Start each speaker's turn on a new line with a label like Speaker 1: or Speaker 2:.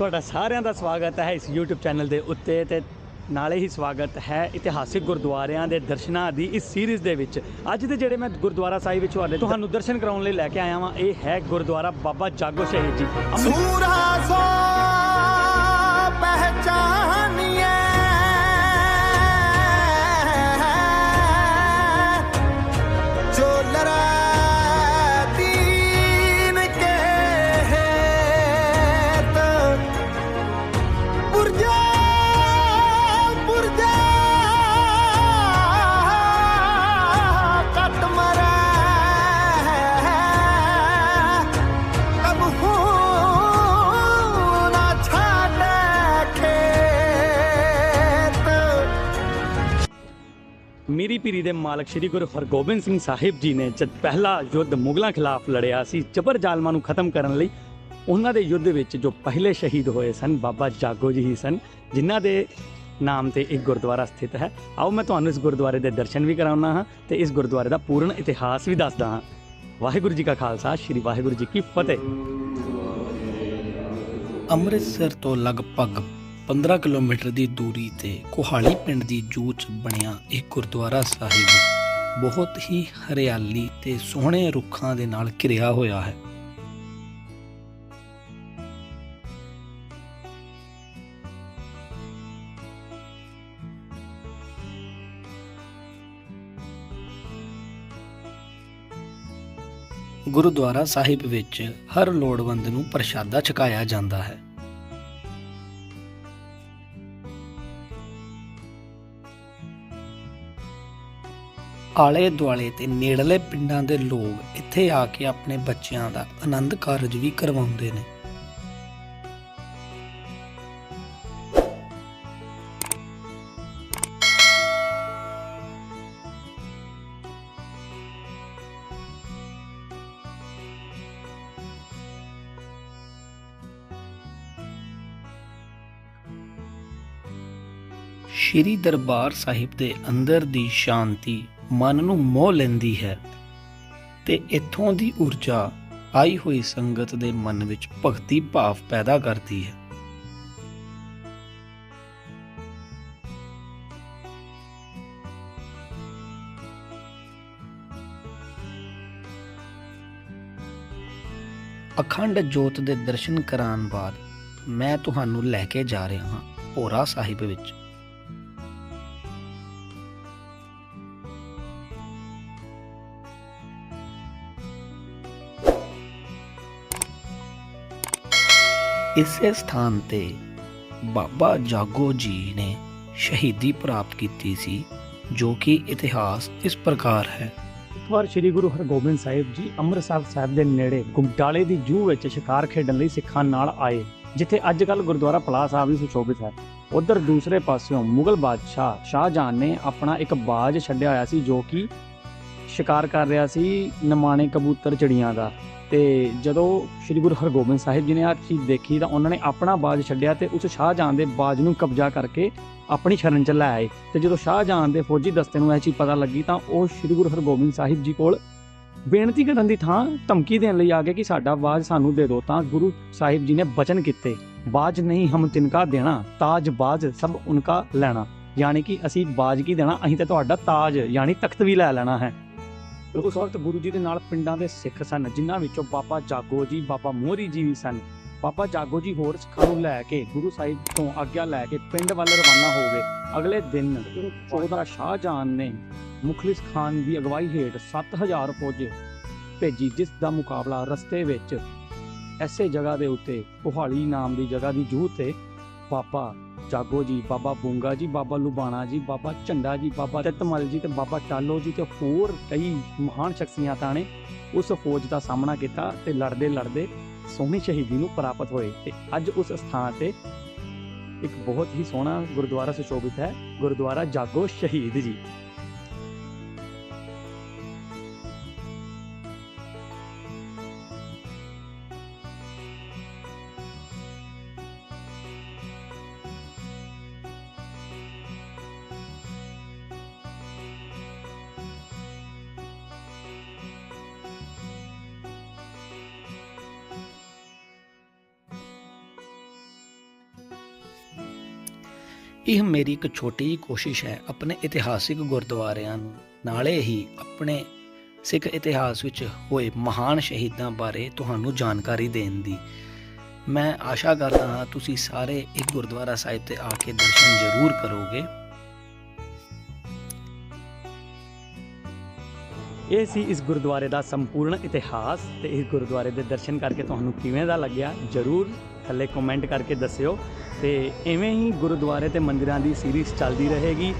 Speaker 1: ਤੁਹਾਡਾ ਸਾਰਿਆਂ ਦਾ ਸਵਾਗਤ ਹੈ ਇਸ YouTube ਚੈਨਲ ਦੇ ਉੱਤੇ ਤੇ ਨਾਲੇ ਹੀ ਸਵਾਗਤ ਹੈ ਇਤਿਹਾਸਿਕ ਗੁਰਦੁਆਰਿਆਂ ਦੇ ਦਰਸ਼ਨਾਂ ਦੀ ਇਸ ਸੀਰੀਜ਼ ਦੇ ਵਿੱਚ। ਅੱਜ ਦੇ ਜਿਹੜੇ ਮੈਂ ਗੁਰਦੁਆਰਾ ਸਾਹਿਬ ਵਿੱਚ ਤੁਹਾਡੇ ਤੁਹਾਨੂੰ ਦਰਸ਼ਨ ਕਰਾਉਣ ਲਈ ਲੈ ਕੇ ਆਇਆ ਹਾਂ ਇਹ ਹੈ ਗੁਰਦੁਆਰਾ ਬਾਬਾ ਜਾਗੋ ਸ਼ਹੀਦ ਜੀ।
Speaker 2: ਸੂਰਾ ਸੋ ਪਹਿਚਾਨੀਏ ਮੀਰੀ
Speaker 1: ਪੀਰੀ ਦੇ ਮਾਲਕ ਸ੍ਰੀ ਗੁਰੂ ਹਰਗੋਬਿੰਦ ਸਿੰਘ ਸਾਹਿਬ ਜੀ ਨੇ ਜਦ ਪਹਿਲਾ ਯੁੱਧ ਮੁਗਲਾਂ ਖਿਲਾਫ ਲੜਿਆ ਸੀ, ਜਬਰ ਜ਼ਾਲਮਾਂ ਨੂੰ ਖਤਮ ਕਰਨ ਲਈ, ਉਹਨਾਂ ਦੇ ਯੁੱਧ ਵਿੱਚ ਜੋ ਪਹਿਲੇ ਸ਼ਹੀਦ ਹੋਏ ਸਨ, ਬਾਬਾ ਜਾਗੋ ਜੀ ਹੀ ਸਨ, ਜਿਨ੍ਹਾਂ ਦੇ ਨਾਮ ਤੇ ਇੱਕ ਗੁਰਦੁਆਰਾ ਸਥਿਤ ਹੈ। ਆਓ ਮੈਂ ਤੁਹਾਨੂੰ ਇਸ ਗੁਰਦੁਆਰੇ ਦੇ ਦਰਸ਼ਨ ਵੀ ਕਰਾਉਣਾ ਹਾਂ ਤੇ ਇਸ ਗੁਰਦੁਆਰੇ ਦਾ ਪੂਰਨ ਇਤਿਹਾਸ ਵੀ ਦੱਸਦਾ ਹਾਂ। ਵਾਹਿਗੁਰੂ ਜੀ ਕਾ ਖਾਲਸਾ, ਸ੍ਰੀ ਵਾਹਿਗੁਰੂ ਜੀ ਕੀ ਫਤਿਹ।
Speaker 3: ਅੰਮ੍ਰਿਤਸਰ ਤੋਂ ਲਗਭਗ 15 ਕਿਲੋਮੀਟਰ ਦੀ ਦੂਰੀ ਤੇ ਕੋਹਾਲੀ ਪਿੰਡ ਦੀ ਜੂਚ ਬਣਿਆ ਇਹ ਗੁਰਦੁਆਰਾ ਸਾਹਿਬ ਬਹੁਤ ਹੀ ਹਰਿਆਲੀ ਤੇ ਸੋਹਣੇ ਰੁੱਖਾਂ ਦੇ ਨਾਲ ਘਿਰਿਆ ਹੋਇਆ ਹੈ। ਗੁਰਦੁਆਰਾ ਸਾਹਿਬ ਵਿੱਚ ਹਰ ਲੋੜਵੰਦ ਨੂੰ ਪ੍ਰਸ਼ਾਦਾ ਛਕਾਇਆ ਜਾਂਦਾ ਹੈ। ਆਲੇ ਦੁਆਲੇ ਤੇ ਨੇੜਲੇ ਪਿੰਡਾਂ ਦੇ ਲੋਕ ਇੱਥੇ ਆ ਕੇ ਆਪਣੇ ਬੱਚਿਆਂ ਦਾ ਆਨੰਦ ਕਾਰਜ ਵੀ ਕਰਵਾਉਂਦੇ ਨੇ। ਸ਼੍ਰੀ ਦਰਬਾਰ ਸਾਹਿਬ ਦੇ ਅੰਦਰ ਦੀ ਸ਼ਾਂਤੀ ਮਨ ਨੂੰ ਮੋਹ ਲੈਂਦੀ ਹੈ ਤੇ ਇੱਥੋਂ ਦੀ ਊਰਜਾ ਆਈ ਹੋਈ ਸੰਗਤ ਦੇ ਮਨ ਵਿੱਚ ਭਗਤੀ ਭਾਵ ਪੈਦਾ ਕਰਦੀ ਹੈ। ਅਖੰਡ ਜੋਤ ਦੇ ਦਰਸ਼ਨ ਕਰਾਉਣ ਬਾਅਦ ਮੈਂ ਤੁਹਾਨੂੰ ਲੈ ਕੇ ਜਾ ਰਿਹਾ ਹਾਂ ਭੋਰਾ ਸਾਹਿਬ ਵਿੱਚ। ਇਸੇ ਸਥਾਨ ਤੇ ਬਾਬਾ ਜਾਗੋ ਜੀ ਨੇ ਸ਼ਹੀਦੀ ਪ੍ਰਾਪਤ ਕੀਤੀ ਸੀ, ਜੋ ਕਿ ਇਤਿਹਾਸ ਇਸ ਪ੍ਰਕਾਰ ਹੈ।
Speaker 1: ਇੱਕ ਵਾਰ ਸ੍ਰੀ ਗੁਰੂ ਹਰਗੋਬਿੰਦ ਸਾਹਿਬ ਜੀ ਅੰਮ੍ਰਿਤਸਰ ਸਾਹਿਬ ਦੇ ਨੇੜੇ ਗੁਮਟਾਲੇ ਦੀ ਜੂ ਵਿੱਚ ਸ਼ਿਕਾਰ ਖੇਡਣ ਲਈ ਸਿੱਖਾਂ ਨਾਲ ਆਏ, ਜਿੱਥੇ ਅੱਜ ਕੱਲ ਗੁਰਦੁਆਰਾ ਫਲਾਹ ਸਾਹਿਬ ਵੀ ਸੁਸ਼ੋਭਿਤ ਹੈ। ਉਧਰ ਦੂਸਰੇ ਪਾਸਿਓਂ ਮੁਗਲ ਬਾਦਸ਼ਾਹ ਸ਼ਾਹਜਹਾਨ ਨੇ ਆਪਣਾ ਇੱਕ ਬਾਜ ਛੱਡਿਆ ਹੋਇਆ ਸੀ, ਜੋ ਕਿ ਸ਼ਿਕਾਰ ਕਰ ਰਿਹਾ ਸੀ ਨਮਾਣੇ ਕਬੂਤਰ ਚਿੜੀਆਂ ਦਾ। ਤੇ ਜਦੋਂ ਸ੍ਰੀ ਗੁਰੂ ਹਰਗੋਬਿੰਦ ਸਾਹਿਬ ਜੀ ਨੇ ਆਹ ਚੀਜ਼ ਦੇਖੀ ਤਾਂ ਉਹਨਾਂ ਨੇ ਆਪਣਾ ਬਾਜ ਛੱਡਿਆ ਤੇ ਉਸ ਸ਼ਾਹਜਹਾਨ ਦੇ ਬਾਜ ਨੂੰ ਕਬਜ਼ਾ ਕਰਕੇ ਆਪਣੀ ਸ਼ਰਨ ਚ ਲੈ ਆਏ। ਤੇ ਜਦੋਂ ਸ਼ਾਹਜਹਾਨ ਦੇ ਫੌਜੀ ਦਸਤੇ ਨੂੰ ਇਹ ਚੀਜ਼ ਪਤਾ ਲੱਗੀ ਤਾਂ ਉਹ ਸ੍ਰੀ ਗੁਰੂ ਹਰਗੋਬਿੰਦ ਸਾਹਿਬ ਜੀ ਕੋਲ ਬੇਨਤੀ ਕਰਨ ਦੀ ਥਾਂ ਧਮਕੀ ਦੇਣ ਲਈ ਆ ਗਏ ਕਿ ਸਾਡਾ ਬਾਜ ਸਾਨੂੰ ਦੇ ਦਿਓ ਤਾਂ ਗੁਰੂ ਸਾਹਿਬ ਜੀ ਨੇ ਬਚਨ ਕੀਤੇ, ਬਾਜ ਨਹੀਂ ਹਮ ਤਿਨਕਾ ਦੇਣਾ, ਤਾਜ ਬਾਜ ਸਭ ਉਨਕਾ ਲੈਣਾ। ਯਾਨੀ ਕਿ ਅਸੀਂ ਬਾਜ ਕੀ ਦੇਣਾ? ਅਸੀਂ ਤਾਂ ਤੁਹਾਡਾ ਤਾਜ, ਯਾਨੀ ਤਖਤ ਵੀ ਲੈ ਲੈਣਾ ਹੈ। ਉਸ ਵਕਤ ਗੁਰੂ ਜੀ ਦੇ ਨਾਲ ਪਿੰਡਾਂ ਦੇ ਸਿੱਖ ਸਨ, ਜਿਨ੍ਹਾਂ ਵਿੱਚੋਂ ਬਾਬਾ ਜਾਗੋ ਜੀ, ਬਾਬਾ ਮੋਹਰੀ ਜੀ ਵੀ ਸਨ। ਬਾਬਾ ਜਾਗੋ ਜੀ ਹੋਰ ਸਿੱਖਾਂ ਨੂੰ ਲੈ ਕੇ, ਗੁਰੂ ਸਾਹਿਬ ਤੋਂ ਆਗਿਆ ਲੈ ਕੇ ਪਿੰਡ ਵੱਲ ਰਵਾਨਾ ਹੋ ਗਏ। ਅਗਲੇ ਦਿਨ 14 ਸ਼ਾਹਜਹਾਨ ਨੇ ਮੁਖਲਿਸ ਖਾਨ ਦੀ ਅਗਵਾਈ ਹੇਠ 7000 ਫੌਜ ਭੇਜੀ, ਜਿਸ ਦਾ ਮੁਕਾਬਲਾ ਰਸਤੇ ਵਿੱਚ ਐਸੇ ਜਗ੍ਹਾ ਦੇ ਉੱਤੇ ਪੁਹਾਲੀ ਨਾਮ ਦੀ ਜਗ੍ਹਾ ਦੀ ਜੂਹ ਤੇ ਬਾਬਾ ਜਾਗੋ ਜੀ, ਬਾਬਾ ਬੂੰਗਾ ਜੀ, ਬਾਬਾ ਲੁਬਾਣਾ ਜੀ, ਬਾਬਾ ਝੰਡਾ ਜੀ, ਬਾਬਾ ਤਤਮਲ ਜੀ ਤੇ ਬਾਬਾ ਟਾਲੋ ਜੀ ਤੇ ਹੋਰ ਕਈ ਮਹਾਨ ਸ਼ਖਸੀਅਤਾਂ ਨੇ ਉਸ ਫੌਜ ਦਾ ਸਾਹਮਣਾ ਕੀਤਾ ਤੇ ਲੜਦੇ ਲੜਦੇ ਸੋਹਣੀ ਸ਼ਹੀਦੀ ਨੂੰ ਪ੍ਰਾਪਤ ਹੋਏ ਤੇ ਅੱਜ ਉਸ ਸਥਾਨ ਤੇ ਇੱਕ ਬਹੁਤ ਹੀ ਸੋਹਣਾ ਗੁਰਦੁਆਰਾ ਸੁਸ਼ੋਭਿਤ ਹੈ, ਗੁਰਦੁਆਰਾ ਜਾਗੋ ਸ਼ਹੀਦ ਜੀ।
Speaker 3: ਇਹ ਮੇਰੀ ਇੱਕ ਛੋਟੀ ਜਿਹੀ ਕੋਸ਼ਿਸ਼ ਹੈ ਆਪਣੇ ਇਤਿਹਾਸਿਕ ਗੁਰਦੁਆਰਿਆਂ ਨੂੰ। ਨਾਲੇ ਹੀ ਆਪਣੇ ਸਿੱਖ ਇਤਿਹਾਸ ਵਿੱਚ ਹੋਏ ਮਹਾਨ ਸ਼ਹੀਦਾਂ ਬਾਰੇ ਤੁਹਾਨੂੰ ਜਾਣਕਾਰੀ ਦੇਣ ਦੀ। ਮੈਂ ਆਸ਼ਾ ਕਰਦਾ ਹਾਂ ਤੁਸੀਂ ਸਾਰੇ ਇੱਕ ਗੁਰਦੁਆਰਾ ਸਾਹਿਬ ਤੇ ਆ ਕੇ ਦਰਸ਼ਨ ਜ਼ਰੂਰ ਕਰੋਗੇ।
Speaker 1: ਇਹ ਸੀ ਇਸ ਗੁਰਦੁਆਰੇ ਦਾ ਸੰਪੂਰਨ ਇਤਿਹਾਸ ਤੇ ਇਸ ਗੁਰਦੁਆਰੇ ਦੇ ਦਰਸ਼ਨ ਕਰਕੇ ਤੁਹਾਨੂੰ ਕਿਵੇਂ ਦਾ ਲੱਗਿਆ? ਜਰੂਰ ਥੱਲੇ ਕਮੈਂਟ ਕਰਕੇ ਦੱਸਿਓ ਤੇ ਐਵੇਂ ਹੀ ਗੁਰਦੁਆਰੇ ਤੇ ਮੰਦਿਰਾਂ ਦੀ ਸੀਰੀਜ਼ ਚੱਲਦੀ ਰਹੇਗੀ।